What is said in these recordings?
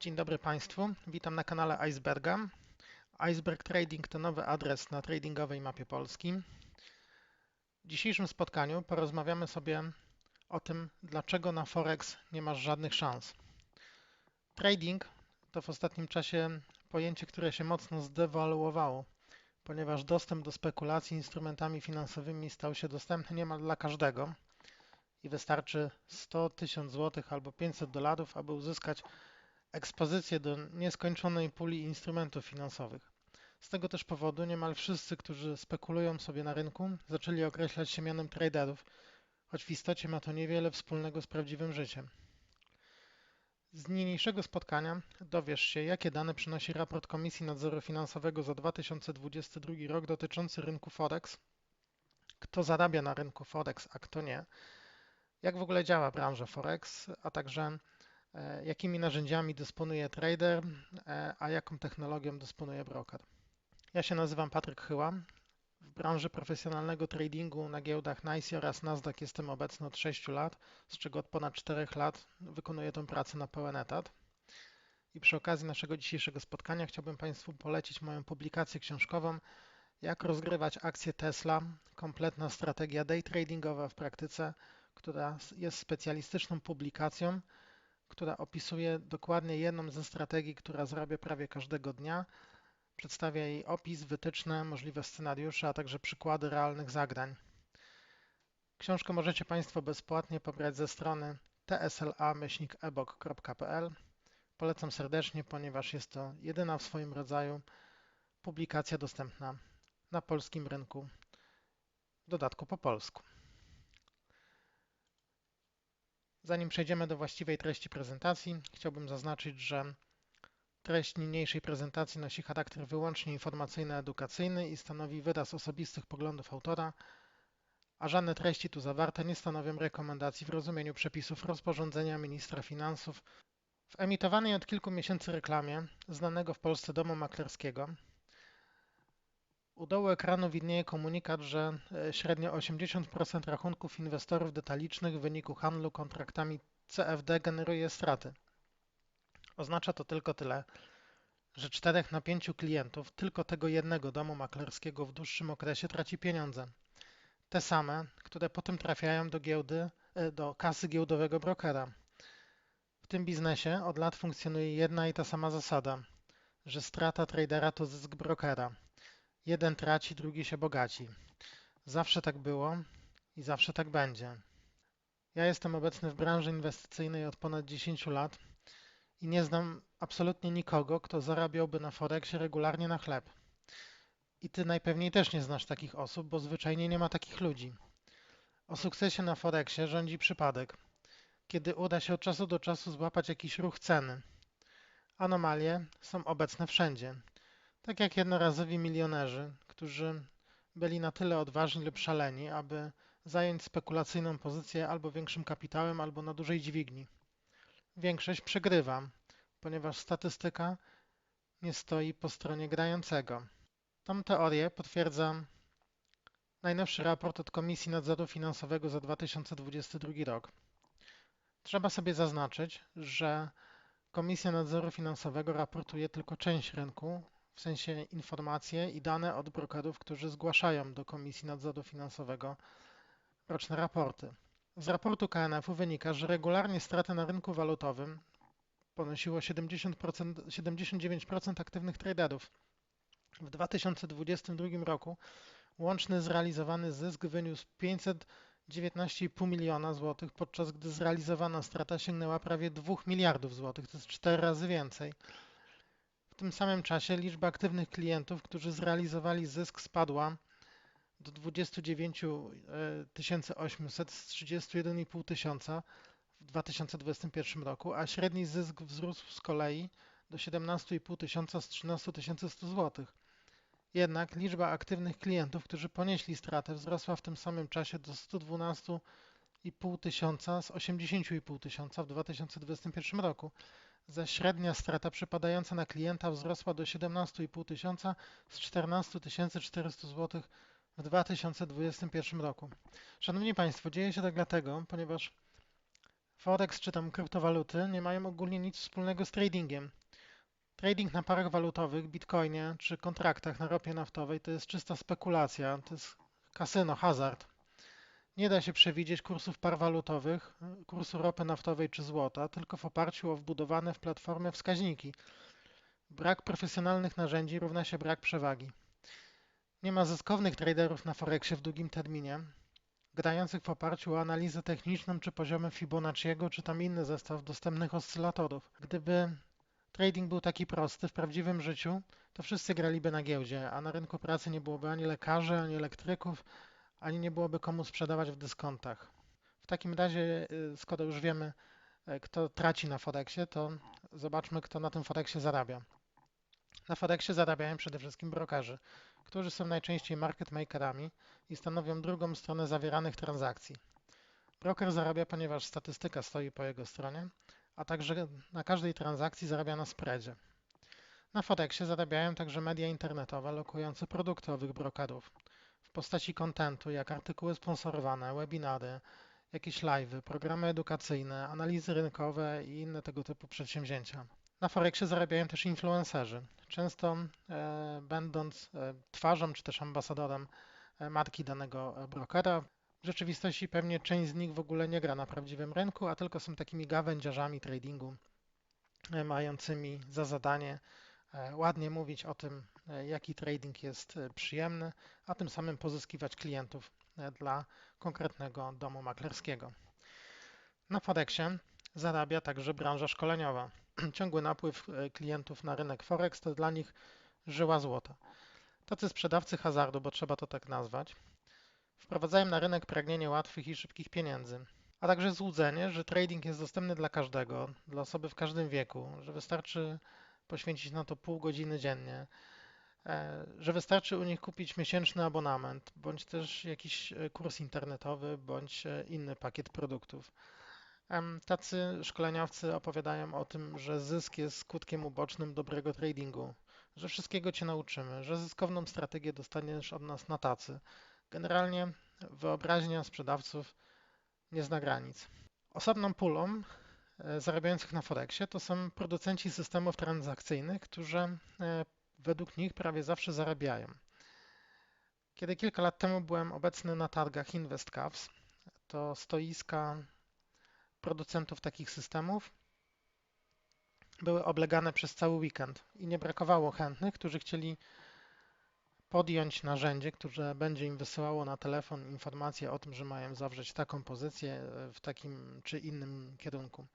Dzień dobry Państwu, witam na kanale Iceberga. Iceberg Trading to nowy adres na tradingowej mapie Polski. W dzisiejszym spotkaniu porozmawiamy sobie o tym, dlaczego na Forex nie masz żadnych szans. Trading to w ostatnim czasie pojęcie, które się mocno zdewaluowało, ponieważ dostęp do spekulacji instrumentami finansowymi stał się dostępny niemal dla każdego i wystarczy 100 1000 zł albo 500 dolarów, aby uzyskać ekspozycję do nieskończonej puli instrumentów finansowych. Z tego też powodu niemal wszyscy, którzy spekulują sobie na rynku, zaczęli określać się mianem traderów, choć w istocie ma to niewiele wspólnego z prawdziwym życiem. Z niniejszego spotkania dowiesz się, jakie dane przynosi raport Komisji Nadzoru Finansowego za 2022 rok dotyczący rynku Forex, kto zarabia na rynku Forex, a kto nie, jak w ogóle działa branża Forex, a także jakimi narzędziami dysponuje trader, e, a jaką technologią dysponuje broker. Ja się nazywam Patryk Chyła. W branży profesjonalnego tradingu na giełdach NYSE oraz Nasdaq jestem obecny od 6 lat, z czego od ponad 4 lat wykonuję tę pracę na pełen etat. I przy okazji naszego dzisiejszego spotkania chciałbym Państwu polecić moją publikację książkową Jak rozgrywać akcje Tesla, kompletna strategia day tradingowa w praktyce, która jest specjalistyczną publikacją, która opisuje dokładnie jedną ze strategii, która zrobię prawie każdego dnia. Przedstawia jej opis, wytyczne, możliwe scenariusze, a także przykłady realnych zagrań. Książkę możecie Państwo bezpłatnie pobrać ze strony tsla-ebok.pl. Polecam serdecznie, ponieważ jest to jedyna w swoim rodzaju publikacja dostępna na polskim rynku, w dodatku po polsku. Zanim przejdziemy do właściwej treści prezentacji, chciałbym zaznaczyć, że treść niniejszej prezentacji nosi charakter wyłącznie informacyjno-edukacyjny i stanowi wyraz osobistych poglądów autora, a żadne treści tu zawarte nie stanowią rekomendacji w rozumieniu przepisów rozporządzenia ministra finansów. W emitowanej od kilku miesięcy reklamie znanego w Polsce domu maklerskiego u dołu ekranu widnieje komunikat, że e, średnio 80% rachunków inwestorów detalicznych w wyniku handlu kontraktami CFD generuje straty. Oznacza to tylko tyle, że 4 na 5 klientów tylko tego jednego domu maklerskiego w dłuższym okresie traci pieniądze. Te same, które potem trafiają do giełdy, e, do kasy giełdowego brokera. W tym biznesie od lat funkcjonuje jedna i ta sama zasada, że strata tradera to zysk brokera. Jeden traci, drugi się bogaci. Zawsze tak było i zawsze tak będzie. Ja jestem obecny w branży inwestycyjnej od ponad 10 lat i nie znam absolutnie nikogo, kto zarabiałby na Forexie regularnie na chleb. I ty najpewniej też nie znasz takich osób, bo zwyczajnie nie ma takich ludzi. O sukcesie na Forexie rządzi przypadek, kiedy uda się od czasu do czasu złapać jakiś ruch ceny. Anomalie są obecne wszędzie tak jak jednorazowi milionerzy, którzy byli na tyle odważni lub szaleni, aby zająć spekulacyjną pozycję albo większym kapitałem, albo na dużej dźwigni. Większość przegrywa, ponieważ statystyka nie stoi po stronie grającego. Tą teorię potwierdza najnowszy raport od Komisji Nadzoru Finansowego za 2022 rok. Trzeba sobie zaznaczyć, że Komisja Nadzoru Finansowego raportuje tylko część rynku, w sensie informacje i dane od brokerów, którzy zgłaszają do Komisji Nadzoru Finansowego roczne raporty. Z raportu KNF-u wynika, że regularnie straty na rynku walutowym ponosiło 70%, 79% aktywnych traderów. W 2022 roku łączny zrealizowany zysk wyniósł 519,5 miliona złotych, podczas gdy zrealizowana strata sięgnęła prawie 2 miliardów złotych, to jest 4 razy więcej tym samym czasie liczba aktywnych klientów, którzy zrealizowali zysk spadła do 29 800 z 31,5 tysiąca w 2021 roku, a średni zysk wzrósł z kolei do 17,5 tysiąca z 13 100 zł. Jednak liczba aktywnych klientów, którzy ponieśli stratę, wzrosła w tym samym czasie do 112,5 tysiąca z 80,5 tysiąca w 2021 roku zaś średnia strata przypadająca na klienta wzrosła do 17,5 tysiąca z 14 400 zł w 2021 roku. Szanowni Państwo, dzieje się tak dlatego, ponieważ Forex czy tam kryptowaluty nie mają ogólnie nic wspólnego z tradingiem. Trading na parach walutowych, bitcoinie czy kontraktach na ropie naftowej to jest czysta spekulacja, to jest kasyno, hazard. Nie da się przewidzieć kursów par walutowych, kursu ropy naftowej czy złota, tylko w oparciu o wbudowane w platformę wskaźniki. Brak profesjonalnych narzędzi równa się brak przewagi. Nie ma zyskownych traderów na Forexie w długim terminie, grających w oparciu o analizę techniczną czy poziomem Fibonacciego, czy tam inny zestaw dostępnych oscylatorów. Gdyby trading był taki prosty w prawdziwym życiu, to wszyscy graliby na giełdzie, a na rynku pracy nie byłoby ani lekarzy, ani elektryków, ani nie byłoby komu sprzedawać w dyskontach. W takim razie, y, skoro już wiemy, y, kto traci na Forexie, to zobaczmy, kto na tym Forexie zarabia. Na Forexie zarabiają przede wszystkim brokerzy, którzy są najczęściej market makerami i stanowią drugą stronę zawieranych transakcji. Broker zarabia, ponieważ statystyka stoi po jego stronie, a także na każdej transakcji zarabia na spreadzie. Na Forexie zarabiają także media internetowe lokujące produkty owych brokerów postaci kontentu, jak artykuły sponsorowane, webinary, jakieś live'y, programy edukacyjne, analizy rynkowe i inne tego typu przedsięwzięcia. Na Forexie zarabiają też influencerzy, często e, będąc e, twarzą czy też ambasadorem e, marki danego brokera. W rzeczywistości pewnie część z nich w ogóle nie gra na prawdziwym rynku, a tylko są takimi gawędziarzami tradingu, mającymi za zadanie ładnie mówić o tym, jaki trading jest przyjemny, a tym samym pozyskiwać klientów dla konkretnego domu maklerskiego. Na Forexie zarabia także branża szkoleniowa. ciągły napływ e, klientów na rynek Forex to dla nich żyła złota. Tacy sprzedawcy hazardu, bo trzeba to tak nazwać, wprowadzają na rynek pragnienie łatwych i szybkich pieniędzy, a także złudzenie, że trading jest dostępny dla każdego, dla osoby w każdym wieku, że wystarczy poświęcić na to pół godziny dziennie, e, że wystarczy u nich kupić miesięczny abonament, bądź też jakiś e, kurs internetowy, bądź inny pakiet produktów. Tacy szkoleniowcy opowiadają o tym, że zysk jest skutkiem ubocznym dobrego tradingu, że wszystkiego cię nauczymy, że zyskowną strategię dostaniesz od nas na tacy. Generalnie wyobraźnia sprzedawców nie zna granic. Osobną pulą e, zarabiających na Forexie to są producenci systemów transakcyjnych, którzy e, według nich prawie zawsze zarabiają. Kiedy kilka lat temu byłem obecny na targach InvestCaps, to stoiska producentów takich systemów były oblegane przez cały weekend i nie brakowało chętnych, którzy chcieli podjąć narzędzie, które będzie im wysyłało na telefon informacje o tym, że mają zawrzeć taką pozycję w takim czy innym kierunku.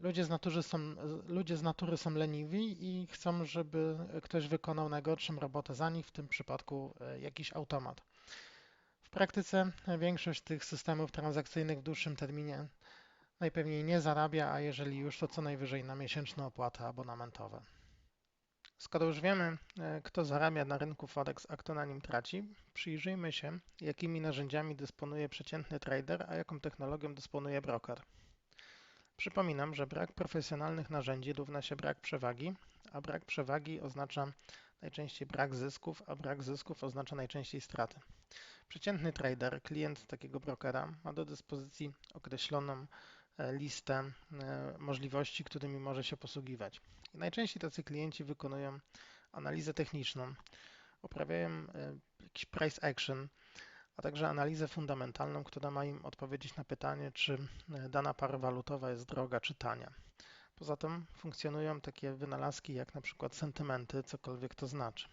Ludzie z, natury są, ludzie z natury są leniwi i chcą, żeby ktoś wykonał najgorszą robotę za nich, w tym przypadku e, jakiś automat. W praktyce większość tych systemów transakcyjnych w dłuższym terminie najpewniej nie zarabia, a jeżeli już, to co najwyżej na miesięczne opłaty abonamentowe. Skoro już wiemy, e, kto zarabia na rynku Forex, a kto na nim traci, przyjrzyjmy się, jakimi narzędziami dysponuje przeciętny trader, a jaką technologią dysponuje broker. Przypominam, że brak profesjonalnych narzędzi równa się brak przewagi, a brak przewagi oznacza najczęściej brak zysków, a brak zysków oznacza najczęściej straty. Przeciętny trader, klient takiego brokera, ma do dyspozycji określoną listę e, możliwości, którymi może się posługiwać. I najczęściej tacy klienci wykonują analizę techniczną, uprawiają e, jakiś price action, a także analizę fundamentalną, która ma im odpowiedzieć na pytanie, czy dana para walutowa jest droga czy tania. Poza tym funkcjonują takie wynalazki jak na przykład sentymenty, cokolwiek to znaczy.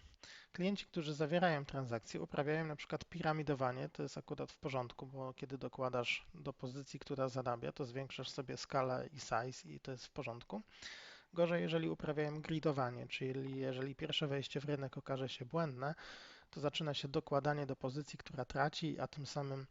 Klienci, którzy zawierają transakcje, uprawiają na przykład piramidowanie, to jest akurat w porządku, bo kiedy dokładasz do pozycji, która zarabia, to zwiększasz sobie skalę i size i to jest w porządku. Gorzej, jeżeli uprawiają gridowanie, czyli jeżeli pierwsze wejście w rynek okaże się błędne, to zaczyna się dokładanie do pozycji, która traci, a tym samym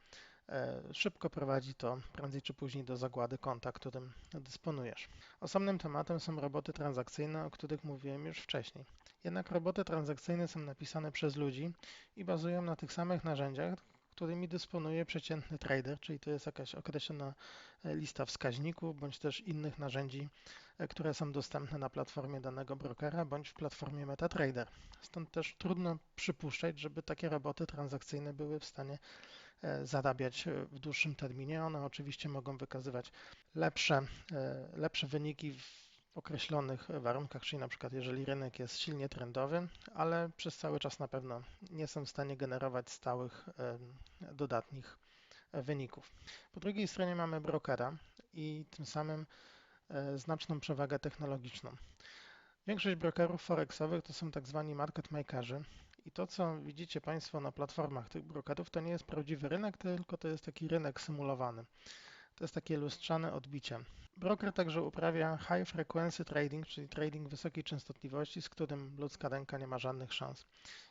e, szybko prowadzi to prędzej czy później do zagłady konta, którym dysponujesz. Osobnym tematem są roboty transakcyjne, o których mówiłem już wcześniej. Jednak roboty transakcyjne są napisane przez ludzi i bazują na tych samych narzędziach, którymi dysponuje przeciętny trader, czyli to jest jakaś określona e, lista wskaźników bądź też innych narzędzi, e, które są dostępne na platformie danego brokera bądź w platformie MetaTrader. Stąd też trudno przypuszczać, żeby takie roboty transakcyjne były w stanie zarabiać w dłuższym terminie. One oczywiście mogą wykazywać lepsze, lepsze wyniki w określonych warunkach, czyli na przykład jeżeli rynek jest silnie trendowy, ale przez cały czas na pewno nie są w stanie generować stałych dodatnich wyników. Po drugiej stronie mamy brokera i tym samym e, znaczną przewagę technologiczną. Większość brokerów forexowych to są tak zwani market makerzy i to, co widzicie Państwo na platformach tych brokerów, to nie jest prawdziwy rynek, tylko to jest taki rynek symulowany. To jest takie lustrzane odbicie. Broker także uprawia high frequency trading, czyli trading wysokiej częstotliwości, z którym ludzka ręka nie ma żadnych szans.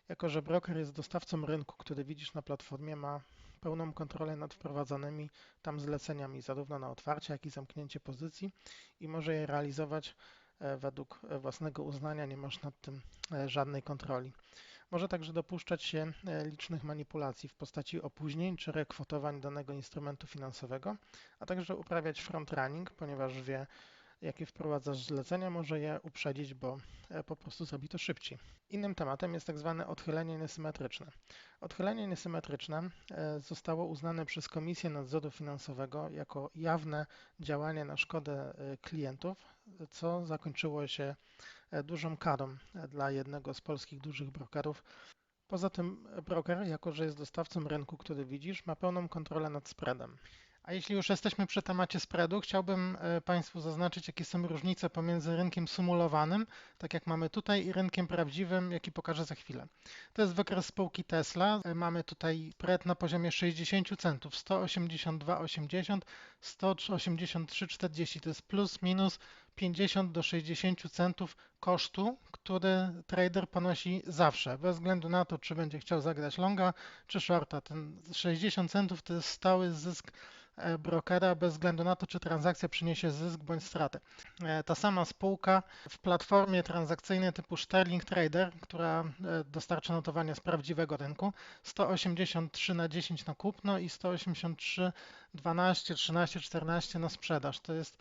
Jako, że broker jest dostawcą rynku, który widzisz na platformie, ma pełną kontrolę nad wprowadzanymi tam zleceniami, zarówno na otwarcie, jak i zamknięcie pozycji i może je realizować e, według własnego uznania, nie masz nad tym e, żadnej kontroli. Może także dopuszczać się e, licznych manipulacji w postaci opóźnień czy rekwotowań danego instrumentu finansowego, a także uprawiać front running, ponieważ wie, jakie wprowadzasz zlecenia, może je uprzedzić, bo e, po prostu zrobi to szybciej. Innym tematem jest tak zwane odchylenie niesymetryczne. Odchylenie niesymetryczne e, zostało uznane przez Komisję Nadzoru Finansowego jako jawne działanie na szkodę klientów, co zakończyło się dużą karą e, dla jednego z polskich dużych brokerów. Poza tym broker, jako że jest dostawcą rynku, który widzisz, ma pełną kontrolę nad spreadem. A jeśli już jesteśmy przy temacie spreadu, chciałbym e, Państwu zaznaczyć, jakie są różnice pomiędzy rynkiem symulowanym, tak jak mamy tutaj, i rynkiem prawdziwym, jaki pokażę za chwilę. To jest wykres spółki Tesla. Mamy tutaj spread na poziomie 60 centów, 182,80, 183,40. To jest plus minus 50 do 60 centów kosztu, który trader ponosi zawsze, bez względu na to, czy będzie chciał zagrać longa czy shorta. Ten 60 centów to jest stały zysk e, brokera bez względu na to, czy transakcja przyniesie zysk bądź stratę. E, ta sama spółka w platformie transakcyjnej typu Sterling Trader, która e, dostarcza notowania z prawdziwego rynku, 183 na 10 na kupno i 183 12, 13, 14 na sprzedaż. To jest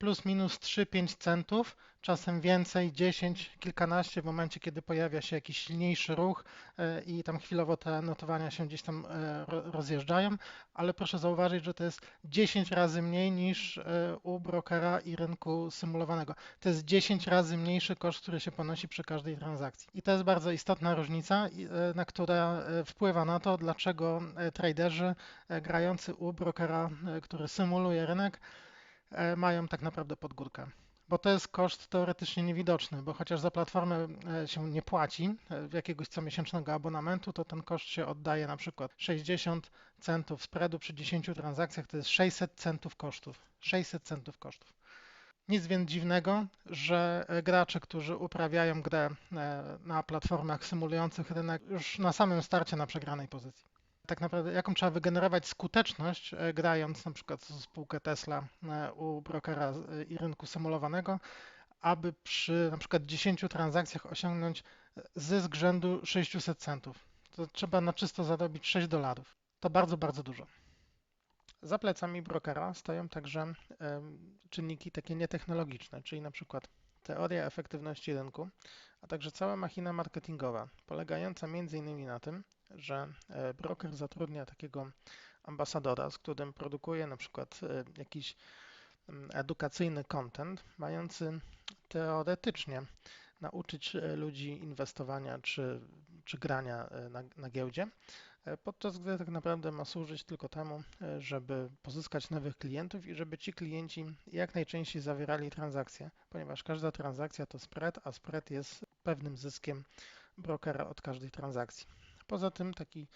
plus minus 3-5 centów, czasem więcej, 10, kilkanaście w momencie, kiedy pojawia się jakiś silniejszy ruch e, i tam chwilowo te notowania się gdzieś tam e, rozjeżdżają, ale proszę zauważyć, że to jest 10 razy mniej niż e, u brokera i rynku symulowanego. To jest 10 razy mniejszy koszt, który się ponosi przy każdej transakcji. I to jest bardzo istotna różnica, na która wpływa na to, dlaczego traderzy grający u brokera, który symuluje rynek, mają tak naprawdę podgórkę. Bo to jest koszt teoretycznie niewidoczny, bo chociaż za platformę e, się nie płaci e, jakiegoś comiesięcznego abonamentu, to ten koszt się oddaje na przykład 60 centów spreadu przy 10 transakcjach, to jest 600 centów kosztów. 600 centów kosztów. Nic więc dziwnego, że gracze, którzy uprawiają grę na platformach symulujących rynek, już na samym starcie na przegranej pozycji tak naprawdę, jaką trzeba wygenerować skuteczność, e, grając na przykład spółkę Tesla e, u brokera e, i rynku symulowanego, aby przy na przykład 10 transakcjach osiągnąć zysk rzędu 600 centów. To trzeba na czysto zarobić 6 dolarów. To bardzo, bardzo dużo. Za plecami brokera stoją także czynniki takie nietechnologiczne, czyli na przykład teoria efektywności rynku, a także cała machina marketingowa, polegająca m.in. na tym, że e, broker zatrudnia takiego ambasadora, z którym produkuje na przykład e, jakiś mm, edukacyjny content, mający teoretycznie nauczyć e, ludzi inwestowania czy, czy grania na, na giełdzie, podczas gdy tak naprawdę ma służyć tylko temu, żeby pozyskać nowych klientów i żeby ci klienci jak najczęściej zawierali transakcje, ponieważ każda transakcja to spread, a spread jest pewnym zyskiem brokera od każdej transakcji. Poza tym taki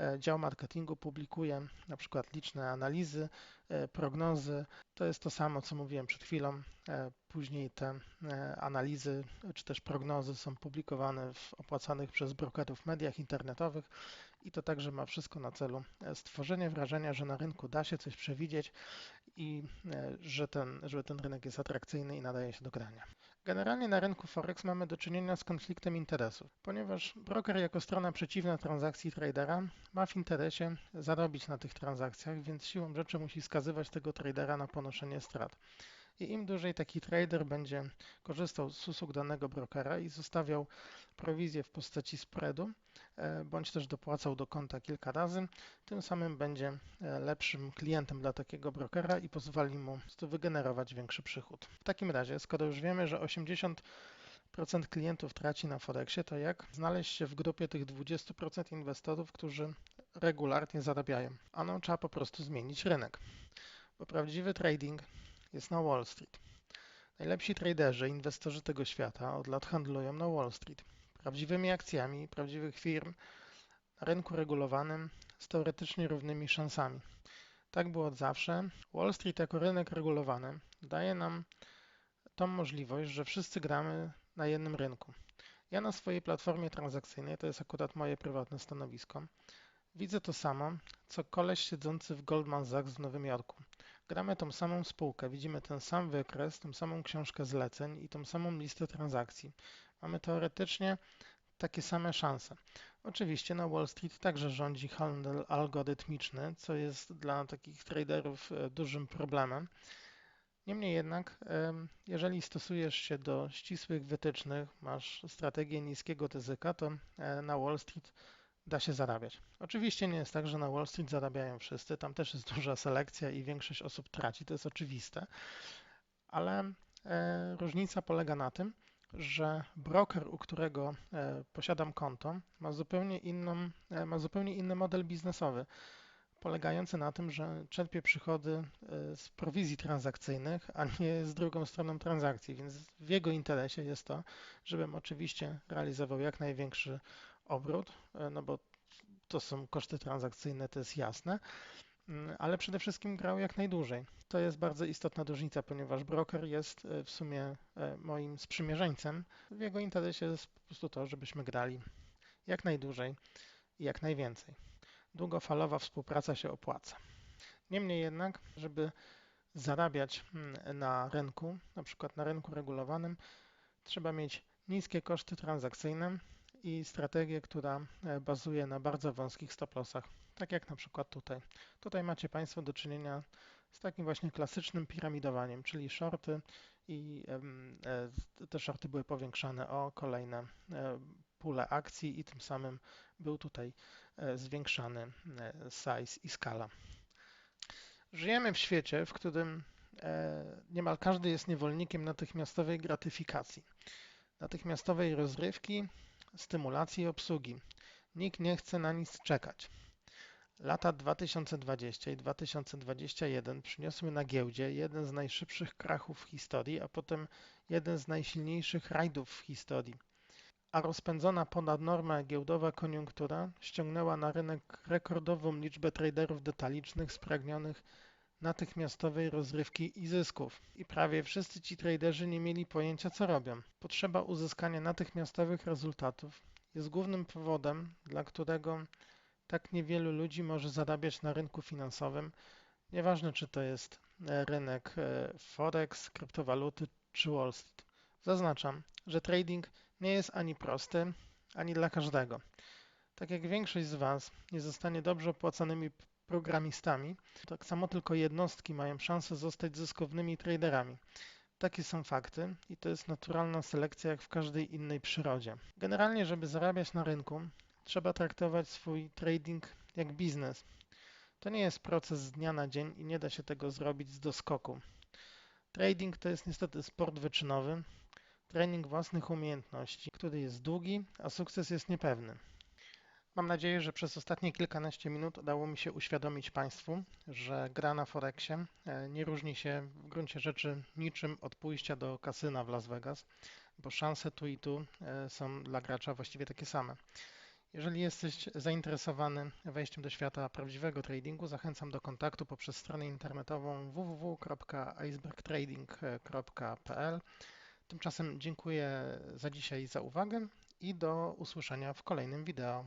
e, dział marketingu publikuje na przykład liczne analizy, e, prognozy. To jest to samo, co mówiłem przed chwilą. E, później te analizy czy też prognozy są publikowane w opłacanych przez brokerów mediach internetowych i to także ma wszystko na celu stworzenie wrażenia, że na rynku da się coś przewidzieć i że ten, że ten rynek jest atrakcyjny i nadaje się do grania. Generalnie na rynku Forex mamy do czynienia z konfliktem interesów, ponieważ broker jako strona przeciwna transakcji tradera ma w interesie zarobić na tych transakcjach, więc siłą rzeczy musi skazywać tego tradera na ponoszenie strat. I im dłużej taki trader będzie korzystał z usług danego brokera i zostawiał prowizję w postaci spreadu, bądź też dopłacał do konta kilka razy, tym samym będzie e, lepszym klientem dla takiego brokera i pozwoli mu wygenerować większy przychód. W takim razie, skoro już wiemy, że 80 procent klientów traci na Forexie, to jak znaleźć się w grupie tych 20% inwestorów, którzy regularnie zarabiają? Ano, trzeba po prostu zmienić rynek, bo prawdziwy trading jest na Wall Street. Najlepsi traderzy, inwestorzy tego świata od lat handlują na Wall Street. Prawdziwymi akcjami prawdziwych firm na rynku regulowanym z teoretycznie równymi szansami. Tak było od zawsze. Wall Street jako rynek regulowany daje nam tą możliwość, że wszyscy gramy na jednym rynku. Ja na swojej platformie transakcyjnej, to jest akurat moje prywatne stanowisko, widzę to samo, co koleś siedzący w Goldman Sachs w Nowym Jorku. Gramy tą samą spółkę, widzimy ten sam wykres, tą samą książkę zleceń i tą samą listę transakcji. Mamy teoretycznie e, e, da się zarabiać. Oczywiście nie jest tak, że na Wall Street zarabiają wszyscy, tam też jest duża selekcja i większość osób traci, to jest oczywiste, ale e, różnica polega na tym, że broker, u którego e, posiadam konto, ma zupełnie, inną, ma zupełnie inny model biznesowy polegający na tym, że czerpie przychody e, z prowizji transakcyjnych, a nie z drugą stroną transakcji, więc w jego interesie jest to, żebym oczywiście realizował jak największy obrót, e, no bo to są koszty transakcyjne, to jest jasne, mm, ale przede wszystkim grał jak najdłużej. To jest bardzo istotna różnica, ponieważ broker jest e, w sumie moim sprzymierzeńcem. W jego interesie jest po prostu to, żebyśmy grali jak najdłużej i jak najwięcej długofalowa współpraca się opłaca. Niemniej jednak, żeby zarabiać mm, na rynku, na przykład na rynku regulowanym, trzeba mieć niskie koszty transakcyjne i strategię, która e, bazuje na bardzo wąskich stop-lossach, tak jak na przykład tutaj. Tutaj macie Państwo do czynienia z takim właśnie klasycznym piramidowaniem, czyli shorty i e, te shorty były powiększane o kolejne e, pule akcji i tym samym był tutaj zwiększany size i skala. Żyjemy w świecie, w którym niemal każdy jest niewolnikiem natychmiastowej gratyfikacji, natychmiastowej rozrywki, stymulacji obsługi. Nikt nie chce na nic czekać. Lata 2020 i 2021 przyniosły na giełdzie jeden z najszybszych krachów w historii, a potem jeden z najsilniejszych rajdów w historii a rozpędzona ponad normę giełdowa koniunktura ściągnęła na rynek rekordową liczbę traderów detalicznych spragnionych natychmiastowej rozrywki i zysków. I prawie wszyscy ci traderzy nie mieli pojęcia co robią. Potrzeba uzyskania natychmiastowych rezultatów jest głównym powodem, dla którego tak niewielu ludzi może zarabiać na rynku finansowym, nieważne czy to jest e, rynek e, forex, kryptowaluty czy Wall Street. Zaznaczam, że trading nie jest ani prosty, ani dla każdego. Tak jak większość z Was nie zostanie dobrze opłacanymi programistami, tak samo tylko jednostki mają szansę zostać zyskownymi traderami. Takie są fakty i to jest naturalna selekcja jak w każdej innej przyrodzie. Generalnie, żeby zarabiać na rynku, trzeba traktować swój trading jak biznes. To nie jest proces z dnia na dzień i nie da się tego zrobić z doskoku. Trading to jest niestety sport wyczynowy, trening własnych umiejętności, który jest długi, a sukces jest niepewny. Mam nadzieję, że przez ostatnie kilkanaście minut udało mi się uświadomić Państwu, że gra na Forexie e, nie różni się w gruncie rzeczy niczym od pójścia do kasyna w Las Vegas, bo szanse tu i tu e, są dla gracza właściwie takie same. Jeżeli jesteś zainteresowany wejściem do świata prawdziwego tradingu, zachęcam do kontaktu poprzez stronę internetową www.icebergtrading.pl. Tymczasem dziękuję za dzisiaj za uwagę i do usłyszenia w kolejnym wideo.